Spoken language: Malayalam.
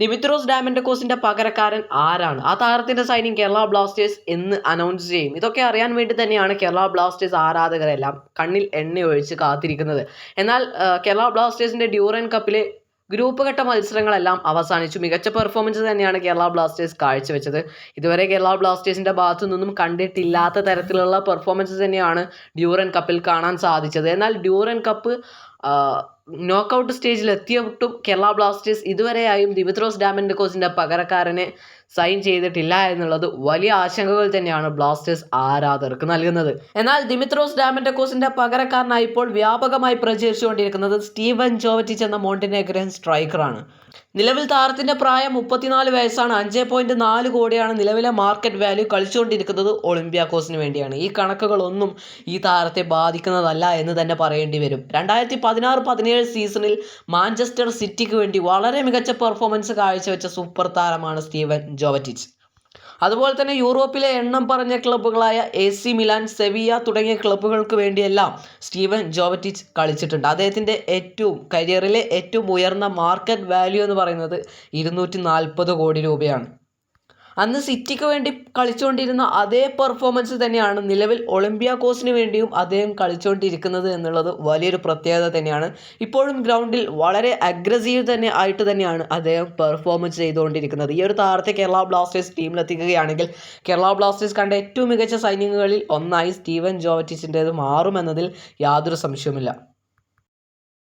ഡിമിത്രോസ് ഡാമൻഡക്കോസിന്റെ പകരക്കാരൻ ആരാണ്? ആ താരത്തിന്റെ സൈനിങ് കേരള ബ്ലാസ്റ്റേഴ്സ് എന്ന് അനൗൺസ് ചെയ്യും. ഇതൊക്കെ അറിയാൻ വേണ്ടി തന്നെയാണ് കേരള ബ്ലാസ്റ്റേഴ്സ് ആരാധകരെല്ലാം കണ്ണിൽ എണ്ണയൊഴിച്ച് കാത്തിരിക്കുന്നത്. എന്നാൽ കേരള ബ്ലാസ്റ്റേഴ്സിന്റെ ഡ്യൂറൻ കപ്പിലെ ഗ്രൂപ്പ് ഘട്ട മത്സരങ്ങളെല്ലാം അവസാനിച്ചു. മികച്ച പെർഫോമൻസ് തന്നെയാണ് കേരള ബ്ലാസ്റ്റേഴ്സ് കാഴ്ചവെച്ചത്. ഇതുവരെ കേരള ബ്ലാസ്റ്റേഴ്സിന്റെ ഭാഗത്തു നിന്നും കണ്ടിട്ടില്ലാത്ത തരത്തിലുള്ള പെർഫോമൻസ് തന്നെയാണ് ഡ്യൂറൻ കപ്പിൽ കാണാൻ സാധിച്ചത്. എന്നാൽ ഡ്യൂറൻ കപ്പ് നോക്കൗട്ട് സ്റ്റേജിൽ എത്തിയിട്ടും കേരള ബ്ലാസ്റ്റേഴ്സ് ഇതുവരെയായും ദിമിത്രോസ് ഡാമൻഡക്കോസിന്റെ പകരക്കാരനെ സൈൻ ചെയ്തിട്ടില്ല എന്നുള്ളത് വലിയ ആശങ്കകൾ തന്നെയാണ് ബ്ലാസ്റ്റേഴ്സ് ആരാധകർക്ക് നൽകുന്നത്. എന്നാൽ ദിമിത്രോസ് ഡാമൻഡക്കോസിന്റെ പകരക്കാരനായി ഇപ്പോൾ വ്യാപകമായി പ്രചരിച്ചുകൊണ്ടിരിക്കുന്നത് സ്റ്റീവൻ ജോവറ്റിച്ച് എന്ന മോണ്ടിനെഗ്രൻ സ്ട്രൈക്കറാണ് നിലവിൽ താരത്തിന്റെ പ്രായം മുപ്പത്തിനാല് വയസ്സാണ്. അഞ്ച് പോയിന്റ് നാല് കോടിയാണ് നിലവിലെ മാർക്കറ്റ് വാല്യൂ കളിച്ചുകൊണ്ടിരിക്കുന്നത് ഒളിമ്പ്യാക്കോസിന് വേണ്ടിയാണ്. ഈ കണക്കുകളൊന്നും ഈ താരത്തെ ബാധിക്കുന്നതല്ല എന്ന് തന്നെ പറയേണ്ടി വരും. രണ്ടായിരത്തി പതിനാറ് പതിനേഴ് സീസണിൽ മാഞ്ചസ്റ്റർ സിറ്റിക്ക് വേണ്ടി വളരെ മികച്ച പെർഫോമൻസ് കാഴ്ചവെച്ച സൂപ്പർ താരമാണ് സ്റ്റീവൻ ജോവറ്റിച്ച് അതുപോലെ തന്നെ യൂറോപ്പിലെ എണ്ണം പറഞ്ഞ ക്ലബ്ബുകളായ എ സി മിലാൻ സെവിയ തുടങ്ങിയ ക്ലബ്ബുകൾക്ക് വേണ്ടിയെല്ലാം സ്റ്റീവൻ ജോവറ്റിച്ച് കളിച്ചിട്ടുണ്ട്. അദ്ദേഹത്തിന്റെ ഏറ്റവും കരിയറിലെ ഏറ്റവും ഉയർന്ന മാർക്കറ്റ് വാല്യൂ എന്ന് പറയുന്നത് ഇരുന്നൂറ്റി കോടി രൂപയാണ്. അന്ന് സിറ്റിക്ക് വേണ്ടി കളിച്ചുകൊണ്ടിരുന്ന അതേ പെർഫോമൻസ് തന്നെയാണ് നിലവിൽ ഒളിമ്പ്യാക്കോസിന് വേണ്ടിയും അദ്ദേഹം കളിച്ചുകൊണ്ടിരിക്കുന്നത് എന്നുള്ളത് വലിയൊരു പ്രത്യേകത തന്നെയാണ്. ഇപ്പോഴും ഗ്രൗണ്ടിൽ വളരെ അഗ്രസീവ് തന്നെ ആയിട്ട് തന്നെയാണ് അദ്ദേഹം പെർഫോമൻസ് ചെയ്തുകൊണ്ടിരിക്കുന്നത്. ഈ ഒരു താരത്തെ കേരള ബ്ലാസ്റ്റേഴ്സ് ടീമിലെത്തിക്കുകയാണെങ്കിൽ കേരള ബ്ലാസ്റ്റേഴ്സ് കണ്ട ഏറ്റവും മികച്ച സൈനിങ്ങുകളിൽ ഒന്നായി സ്റ്റീവൻ ജോവറ്റിച്ചിന്റേത് മാറുമെന്നതിൽ യാതൊരു സംശയവുമില്ല.